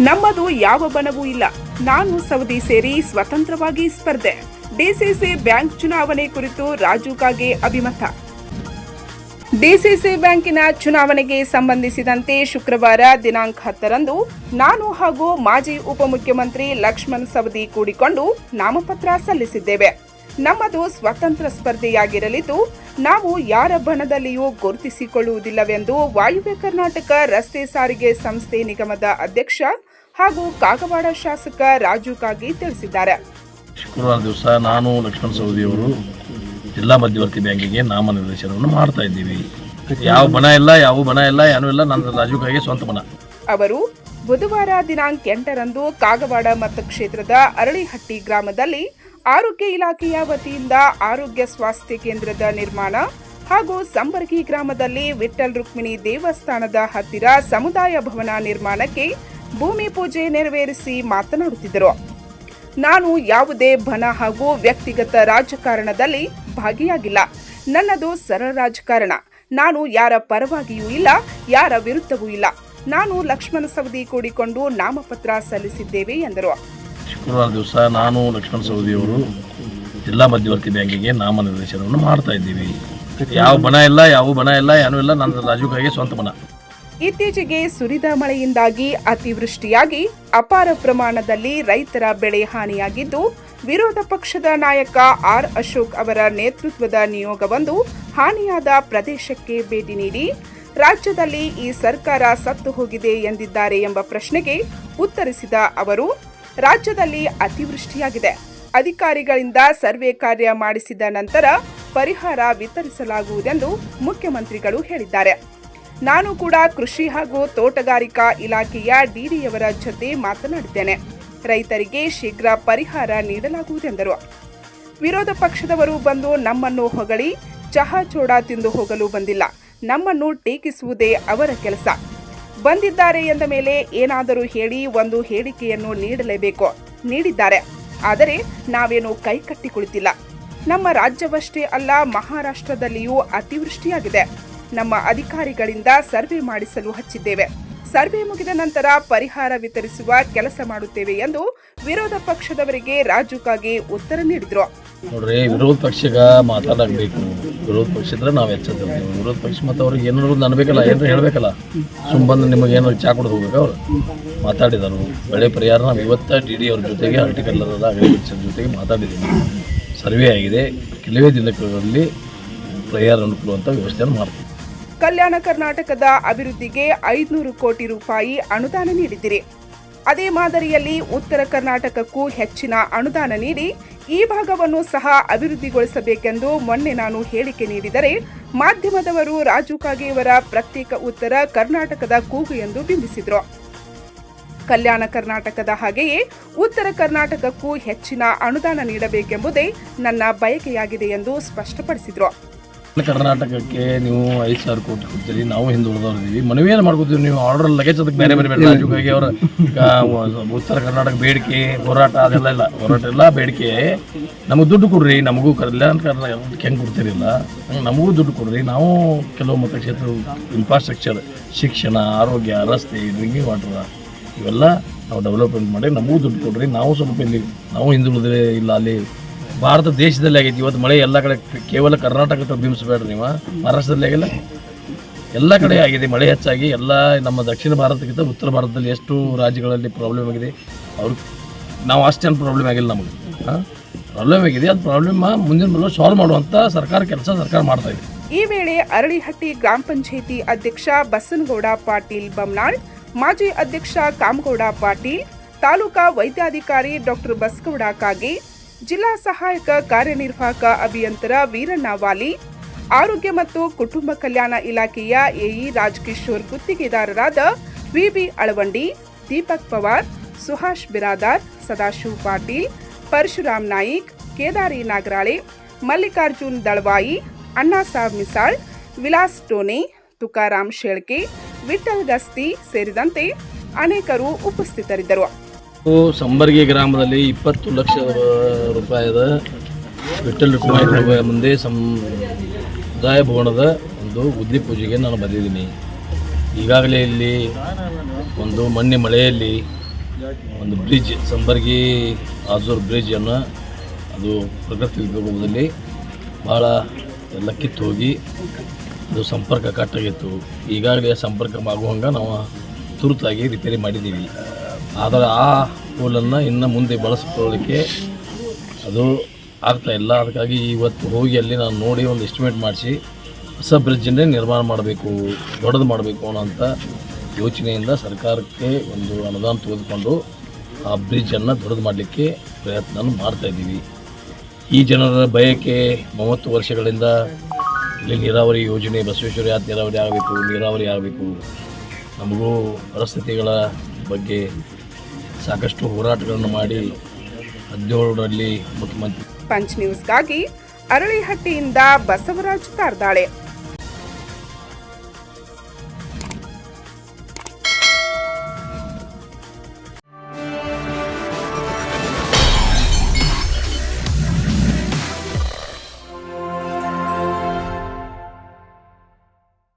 ನಮ್ಮದು ಯಾವ ಬಣವೂ ಇಲ್ಲ. ನಾನು ಸೌದಿ ಸೇರಿ ಸ್ವತಂತ್ರವಾಗಿ ಸ್ಪರ್ಧೆ. ಡಿಸಿಸಿ ಬ್ಯಾಂಕ್ ಚುನಾವಣೆ ಕುರಿತು ರಾಜು ಕಾಗೆ ಅಭಿಮತ. ಡಿಸಿಸಿ ಬ್ಯಾಂಕಿನ ಚುನಾವಣೆಗೆ ಸಂಬಂಧಿಸಿದಂತೆ ಶುಕ್ರವಾರ ದಿನಾಂಕ ಹತ್ತರಂದು ನಾನು ಹಾಗೂ ಮಾಜಿ ಉಪಮುಖ್ಯಮಂತ್ರಿ ಲಕ್ಷ್ಮಣ್ ಸವದಿ ಕೂಡಿಕೊಂಡು ನಾಮಪತ್ರ ಸಲ್ಲಿಸಿದ್ದೇವೆ. ನಮ್ಮದು ಸ್ವತಂತ್ರ ಸ್ಪರ್ಧೆಯಾಗಿರಲಿದ್ದು ನಾವು ಯಾರ ಬಣದಲ್ಲಿಯೂ ಗುರುತಿಸಿಕೊಳ್ಳುವುದಿಲ್ಲವೆಂದು ವಾಯುವ್ಯ ಕರ್ನಾಟಕ ರಸ್ತೆ ಸಾರಿಗೆ ಸಂಸ್ಥೆ ನಿಗಮದ ಅಧ್ಯಕ್ಷ ಹಾಗೂ ಕಾಗವಾಡ ಶಾಸಕ ರಾಜು ಕಾಗಿ ತಿಳಿಸಿದ್ದಾರೆ. ಶುಕ್ರವಾರ ದಿವಸ ನಾನು ಲಕ್ಷ್ಮಣ ಸವದಿಯವರು ಜಿಲ್ಲಾ ಮಧ್ಯವರ್ತಿ ಬ್ಯಾಂಕಿಗೆ ನಾಮನಿರ್ದೇಶನವನ್ನು ಮಾಡ್ತಾ ಇದ್ದೀವಿ. ಯಾವ ಬಣ ಇಲ್ಲ ಯಾವ ಬಣ ಇಲ್ಲ ಏನೂ ಇಲ್ಲ ನನ್ನ ರಾಜು ಕಾಗಿ ಸ್ವಂತ ಬಣ. ಅವರು ಬುಧವಾರ ದಿನಾಂಕ ಎಂಟರಂದು ಕಾಗವಾಡ ಮತಕ್ಷೇತ್ರದ ಅರಳಿಹಟ್ಟಿ ಗ್ರಾಮದಲ್ಲಿ ಆರೋಗ್ಯ ಇಲಾಖೆಯ ವತಿಯಿಂದ ಆರೋಗ್ಯ ಸ್ವಾಸ್ಥ್ಯ ಕೇಂದ್ರದ ನಿರ್ಮಾಣ ಹಾಗೂ ಸಂಬರ್ಗಿ ಗ್ರಾಮದಲ್ಲಿ ವಿಠಲ್ ರುಕ್ಮಿಣಿ ದೇವಸ್ಥಾನದ ಹತ್ತಿರ ಸಮುದಾಯ ಭವನ ನಿರ್ಮಾಣಕ್ಕೆ ಭೂಮಿ ಪೂಜೆ ನೆರವೇರಿಸಿ ಮಾತನಾಡುತ್ತಿದ್ದರು. ನಾನು ಯಾವುದೇ ಬನ ಹಾಗೂ ವ್ಯಕ್ತಿಗತ ರಾಜಕಾರಣದಲ್ಲಿ ಭಾಗಿಯಾಗಿಲ್ಲ. ನನ್ನದು ಸರಳ ರಾಜಕಾರಣ. ನಾನು ಯಾರ ಪರವಾಗಿಯೂ ಇಲ್ಲ, ಯಾರ ವಿರುದ್ಧವೂ ಇಲ್ಲ. ನಾನು ಲಕ್ಷ್ಮಣ ಸವದಿ ಕೂಡಿಕೊಂಡು ನಾಮಪತ್ರ ಸಲ್ಲಿಸಿದ್ದೇವೆ ಎಂದರು. ಶುಕ್ರವಾರ ದಿವಸ ನಾನು ಲಕ್ಷ್ಮಣ ಸವದಿಯವರು ಜಿಲ್ಲಾ ಮಧ್ಯವರ್ತಿ ಬ್ಯಾಂಕಿಗೆ ನಾಮನಿರ್ದೇಶನವನ್ನು ಮಾಡ್ತಾ ಇದ್ದೀವಿ. ಯಾವ ಬಣ ಇಲ್ಲ, ಯಾವ ಬಣ ಇಲ್ಲ, ಏನೂ ಇಲ್ಲ, ನನ್ನ ರಾಜೀವ್ ಸ್ವಂತ ಬಣ. ಇತ್ತೀಚೆಗೆ ಸುರಿದ ಮಳೆಯಿಂದಾಗಿ ಅತಿವೃಷ್ಟಿಯಾಗಿ ಅಪಾರ ಪ್ರಮಾಣದಲ್ಲಿ ರೈತರ ಬೆಳೆ ಹಾನಿಯಾಗಿದ್ದು, ವಿರೋಧ ಪಕ್ಷದ ನಾಯಕ ಆರ್ ಅಶೋಕ್ ಅವರ ನೇತೃತ್ವದ ನಿಯೋಗವೊಂದು ಹಾನಿಯಾದ ಪ್ರದೇಶಕ್ಕೆ ಭೇಟಿ ನೀಡಿ, ರಾಜ್ಯದಲ್ಲಿ ಈ ಸರ್ಕಾರ ಸತ್ತು ಹೋಗಿದೆ ಎಂದಿದ್ದಾರೆ ಎಂಬ ಪ್ರಶ್ನೆಗೆ ಉತ್ತರಿಸಿದ ಅವರು ರಾಜ್ಯದಲ್ಲಿ ಅತಿವೃಷ್ಟಿಯಾಗಿದೆ. ಅಧಿಕಾರಿಗಳಿಂದ ಸರ್ವೆ ಕಾರ್ಯ ಮಾಡಿಸಿದ ನಂತರ ಪರಿಹಾರ ವಿತರಿಸಲಾಗುವುದೆಂದು ಮುಖ್ಯಮಂತ್ರಿಗಳು ಹೇಳಿದ್ದಾರೆ. ನಾನು ಕೂಡ ಕೃಷಿ ಹಾಗೂ ತೋಟಗಾರಿಕಾ ಇಲಾಖೆಯ ಡಿಡಿಯವರ ಜೊತೆ ಮಾತನಾಡಿದ್ದೇನೆ. ರೈತರಿಗೆ ಶೀಘ್ರ ಪರಿಹಾರ ನೀಡಲಾಗುವುದೆಂದರು. ವಿರೋಧ ಪಕ್ಷದವರು ಬಂದು ನಮ್ಮನ್ನು ಹೊಗಳಿ, ಚಹಾ ಚೋಡ ತಿಂದು ಹೋಗಲು ಬಂದಿಲ್ಲ. ನಮ್ಮನ್ನು ಟೀಕಿಸುವುದೇ ಅವರ ಕೆಲಸ. ಬಂದಿದ್ದಾರೆ ಎಂದ ಮೇಲೆ ಏನಾದರೂ ಹೇಳಿ ಒಂದು ಹೇಳಿಕೆಯನ್ನು ನೀಡಲೇಬೇಕು, ನೀಡಿದ್ದಾರೆ. ಆದರೆ ನಾವೇನು ಕೈ ಕಟ್ಟಿ ಕುಳಿತಿಲ್ಲ. ನಮ್ಮ ರಾಜ್ಯವಷ್ಟೇ ಅಲ್ಲ, ಮಹಾರಾಷ್ಟ್ರದಲ್ಲಿಯೂ ಅತಿವೃಷ್ಟಿಯಾಗಿದೆ. ನಮ್ಮ ಅಧಿಕಾರಿಗಳಿಂದ ಸರ್ವೆ ಮಾಡಿಸಲು ಹಚ್ಚಿದ್ದೇವೆ. ಸರ್ವೆ ಮುಗಿದ ನಂತರ ಪರಿಹಾರ ವಿತರಿಸುವ ಕೆಲಸ ಮಾಡುತ್ತೇವೆ ಎಂದು ವಿರೋಧ ಪಕ್ಷದವರಿಗೆ ರಾಜು ಕಾಗೆ ಉತ್ತರ ನೀಡಿದರು. ನೋಡ್ರಿ, ವಿರೋಧ ಪಕ್ಷಗ ಮಾತಾಡಬೇಕು ವಿರೋಧ ಪಕ್ಷ ಇದ್ರೆ ನಾವು ಎಚ್ಚರಿರ್ತೀವಿ ವಿರೋಧ ಪಕ್ಷ ಮತ್ತು ಅವ್ರಿಗೆ ಏನಾದ್ರು ಅನ್ಬೇಕಲ್ಲ ಏನಾರು ಹೇಳಬೇಕಲ್ಲ. ಸುಮ್ ಬಂದು ನಿಮಗೆ ಏನಾದ್ರು ಚಾ ಕುಡಿದು ಹೋಗ್ಬೇಕು ಅವ್ರು. ಮಾತಾಡಿದರು. ಬೆಳೆ ಪರಿಹಾರ ನಾವು ಇವತ್ತ ಡಿ ಡಿ ಅವ್ರ ಜೊತೆಗೆ ಅಗ್ರಿಕಲ್ಚರ್ ಅಗ್ರಿಕಲ್ಚರ್ ಜೊತೆಗೆ ಮಾತಾಡಿದ್ದೀವಿ ಸರ್ವೆ ಆಗಿದೆ. ಕೆಲವೇ ದಿನಗಳಲ್ಲಿ ಪರಿಹಾರ ಅನುಕೂಲವಂತ ವ್ಯವಸ್ಥೆಯನ್ನು ಮಾಡ್ತೀವಿ. ಕಲ್ಯಾಣ ಕರ್ನಾಟಕದ ಅಭಿವೃದ್ಧಿಗೆ ಐದುನೂರು ಕೋಟಿ ರೂಪಾಯಿ ಅನುದಾನ ನೀಡಿದ್ದೀರಿ. ಅದೇ ಮಾದರಿಯಲ್ಲಿ ಉತ್ತರ ಕರ್ನಾಟಕಕ್ಕೂ ಹೆಚ್ಚಿನ ಅನುದಾನ ನೀಡಿ ಈ ಭಾಗವನ್ನು ಸಹ ಅಭಿವೃದ್ಧಿಗೊಳಿಸಬೇಕೆಂದು ಮೊನ್ನೆ ನಾನು ಹೇಳಿಕೆ ನೀಡಿದರೆ ಮಾಧ್ಯಮದವರು ರಾಜು ಕಾಗೆಯವರ ಪ್ರತ್ಯೇಕ ಉತ್ತರ ಕರ್ನಾಟಕದ ಕೂಗು ಎಂದು ಬಿಂಬಿಸಿದರು. ಕಲ್ಯಾಣ ಕರ್ನಾಟಕದ ಹಾಗೆಯೇ ಉತ್ತರ ಕರ್ನಾಟಕಕ್ಕೂ ಹೆಚ್ಚಿನ ಅನುದಾನ ನೀಡಬೇಕೆಂಬುದೇ ನನ್ನ ಬಯಕೆಯಾಗಿದೆ ಎಂದು ಸ್ಪಷ್ಟಪಡಿಸಿದರು. ಕರ್ನಾಟಕಕ್ಕೆ ನೀವು ಐದು ಸಾವಿರ ಕೋಟಿ ಕೊಡ್ತೀರಿ, ನಾವು ಹಿಂದುಳಿದವ್ರಿದ್ದೀವಿ ಮನವಿಯನ್ನು ಮಾಡ್ಕೋತೀವಿ ನೀವು? ಆರ್ಡರ್ ಲಗೇಜ್ ಅದಕ್ಕೆ ಬೇರೆ ಬೇರೆ ಬೇರೆ ರಾಜು ಕಾಗೆ ಅವರ ಉತ್ತರ ಕರ್ನಾಟಕ ಬೇಡಿಕೆ, ಹೋರಾಟ ಅದೆಲ್ಲ ಇಲ್ಲ. ಹೋರಾಟ ಇಲ್ಲ, ಬೇಡಿಕೆ. ನಮಗೆ ದುಡ್ಡು ಕೊಡ್ರಿ, ನಮಗೂ ಕರಲ್ಲ ಅಂತ ಕರ್ನಾಟಕ ಹೆಂಗೆ ಕೊಡ್ತಿರಲಿಲ್ಲ ಹಂಗೆ ನಮಗೂ ದುಡ್ಡು ಕೊಡ್ರಿ. ನಾವು ಕೆಲವು ಮತಕ್ಷೇತ್ರ ಇನ್ಫ್ರಾಸ್ಟ್ರಕ್ಚರ್ ಶಿಕ್ಷಣ, ಆರೋಗ್ಯ, ರಸ್ತೆ ಡ್ರಿಂಕಿಂಗ್ ವಾಟರ್ ಇವೆಲ್ಲ ನಾವು ಡೆವಲಪ್ಮೆಂಟ್ ಮಾಡಿ ನಮಗೂ ದುಡ್ಡು ಕೊಡ್ರಿ. ನಾವು ಸ್ವಲ್ಪ ಇಲ್ಲಿ, ನಾವು ಹಿಂದುಳಿದ್ರೆ ಇಲ್ಲ ಅಲ್ಲಿ ಭಾರತ ದೇಶದಲ್ಲಿ ಆಗೈತಿ. ಇವತ್ತು ಮಳೆ ಎಲ್ಲ ಕಡೆ ಕೇವಲ ಕರ್ನಾಟಕ ಬಿಂಬಿಸಬೇಡ್ರಿ ನೀವು. ಮಹಾರಾಷ್ಟ್ರದಲ್ಲಿ ಆಗಿಲ್ಲ. ಎಲ್ಲ ಕಡೆ ಆಗಿದೆ. ಮಳೆ ಹೆಚ್ಚಾಗಿ ಎಲ್ಲ ನಮ್ಮ ದಕ್ಷಿಣ ಭಾರತಕ್ಕಿಂತ ಉತ್ತರ ಭಾರತದಲ್ಲಿ ಎಷ್ಟು ರಾಜ್ಯಗಳಲ್ಲಿ ಪ್ರಾಬ್ಲಮ್ ಆಗಿದೆ. ಅವ್ರು ನಾವು ಅಷ್ಟೇನು ಪ್ರಾಬ್ಲಮ್ ಆಗಿಲ್ಲ ನಮಗೆ. ಪ್ರಾಬ್ಲಮ್ ಆಗಿದೆ. ಅದು ಪ್ರಾಬ್ಲಮ್ ಮುಂದಿನ ಮೇಲೆ ಸಾಲ್ವ್ ಮಾಡುವಂಥ ಸರ್ಕಾರ ಕೆಲಸ ಸರ್ಕಾರ ಮಾಡ್ತಾ ಇದೆ. ಈ ವೇಳೆ ಅರಳಿಹಟ್ಟಿ ಗ್ರಾಮ ಪಂಚಾಯಿತಿ ಅಧ್ಯಕ್ಷ ಬಸನಗೌಡ ಪಾಟೀಲ್ ಬಮ್ನಾಳ್, ಮಾಜಿ ಅಧ್ಯಕ್ಷ ಕಾಮಗೌಡ ಪಾಟೀಲ್, ತಾಲೂಕಾ ವೈದ್ಯಾಧಿಕಾರಿ ಡಾಕ್ಟರ್ ಬಸಗೌಡ ಕಾಗೆ ಜಿಲ್ಲಾ ಸಹಾಯಕ ಕಾರ್ಯನಿರ್ವಾಹಕ ಅಭಿಯಂತರ ವೀರಣ್ಣ ವಾಲಿ, ಆರೋಗ್ಯ ಮತ್ತು ಕುಟುಂಬ ಕಲ್ಯಾಣ ಇಲಾಖೆಯ ಎಇ ರಾಜ್ಕಿಶೋರ್ ಗುತ್ತಿಗೆದಾರರಾದ ವಿಬಿ ಅಳವಂಡಿ, ದೀಪಕ್ ಪವಾರ್ ಸುಹಾಶ್ ಬಿರಾದಾರ್, ಸದಾಶಿವ್ ಪಾಟೀಲ್, ಪರಶುರಾಮ್ ನಾಯಿಕ್, ಕೇದಾರಿ ನಾಗರಾಳೆ, ಮಲ್ಲಿಕಾರ್ಜುನ್ ದಳವಾಯಿ ಅಣ್ಣಾಸಾಬ್ ಮಿಸಾಳ್, ವಿಲಾಸ್ ಟೋನೆ ತುಕಾರಾಮ್ ಶೇಳ್ಕೆ ವಿಠಲ್ ಗಸ್ತಿ ಸೇರಿದಂತೆ ಅನೇಕರು ಉಪಸ್ಥಿತರಿದ್ದರು. ಸಂಬರ್ಗಿ ಗ್ರಾಮದಲ್ಲಿ ಇಪ್ಪತ್ತು ಲಕ್ಷ ರೂಪಾಯಿದ ವಿಠಲ್ ರುಕ್ಮಾಯಿ ಮುಂದೆ ಸಮುದಾಯ ಭವನದ ಒಂದು ಬುದ್ಧಿ ಪೂಜೆಗೆ ನಾನು ಬಂದಿದ್ದೀನಿ. ಈಗಾಗಲೇ ಇಲ್ಲಿ ಒಂದು ಮೊನ್ನೆ ಮಳೆಯಲ್ಲಿ ಒಂದು ಬ್ರಿಡ್ಜ್, ಸಂಬರ್ಗಿ ಆಜೂರ್ ಬ್ರಿಡ್ಜನ್ನು ಅದು ಪ್ರಗತಿ ವಿಭಾಗದಲ್ಲಿ ಭಾಳ ಎಲ್ಲ ಕಿತ್ತು ಹೋಗಿ ಅದು ಸಂಪರ್ಕ ಕಟ್ಟಾಗಿತ್ತು. ಈಗಾಗಲೇ ಸಂಪರ್ಕ ಆಗುವಂಗೆ ನಾವು ತುರ್ತಾಗಿ ರಿಪೇರಿ ಮಾಡಿದ್ದೀವಿ. ಆದರೆ ಆ ಪೋಲನ್ನು ಇನ್ನು ಮುಂದೆ ಬಳಸ್ಕೊಳ್ಳಲಿಕ್ಕೆ ಅದು ಆಗ್ತಾ ಇಲ್ಲ. ಅದಕ್ಕಾಗಿ ಇವತ್ತು ಹೋಗಿ ಅಲ್ಲಿ ನಾನು ನೋಡಿ ಒಂದು ಎಸ್ಟಿಮೇಟ್ ಮಾಡಿಸಿ ಹೊಸ ಬ್ರಿಡ್ಜನ್ನೇ ನಿರ್ಮಾಣ ಮಾಡಬೇಕು, ದೊಡ್ಡದು ಮಾಡಬೇಕು ಅನ್ನೋಂಥ ಯೋಚನೆಯಿಂದ ಸರ್ಕಾರಕ್ಕೆ ಒಂದು ಅನುದಾನ ತೆಗೆದುಕೊಂಡು ಆ ಬ್ರಿಡ್ಜನ್ನು ದೊಡ್ಡದು ಮಾಡಲಿಕ್ಕೆ ಪ್ರಯತ್ನ ಮಾಡ್ತಾ ಇದ್ದೀವಿ. ಈ ಜನರ ಬಯಕೆ ಮೂವತ್ತು ವರ್ಷಗಳಿಂದ ಇಲ್ಲಿ ನೀರಾವರಿ ಯೋಜನೆ, ಬಸವೇಶ್ವರ ಯಾತ್ ನೀರಾವರಿ ಆಗಬೇಕು ನೀರಾವರಿ ಆಗಬೇಕು. ನಮಗೂ ಪರಿಸ್ಥಿತಿಗಳ ಬಗ್ಗೆ ಸಾಕಷ್ಟು ಹೋರಾಟಗಳನ್ನು ಮಾಡಿ ಹದಿನೇಳರಲ್ಲಿ ಮುಖ್ಯಮಂತ್ರಿ ಪಂಚ್ ನ್ಯೂಸ್ಗಾಗಿ ಅರಳಿಹಟ್ಟಿಯಿಂದ ಬಸವರಾಜ್ ಕಾರ್ದಾಳೆ.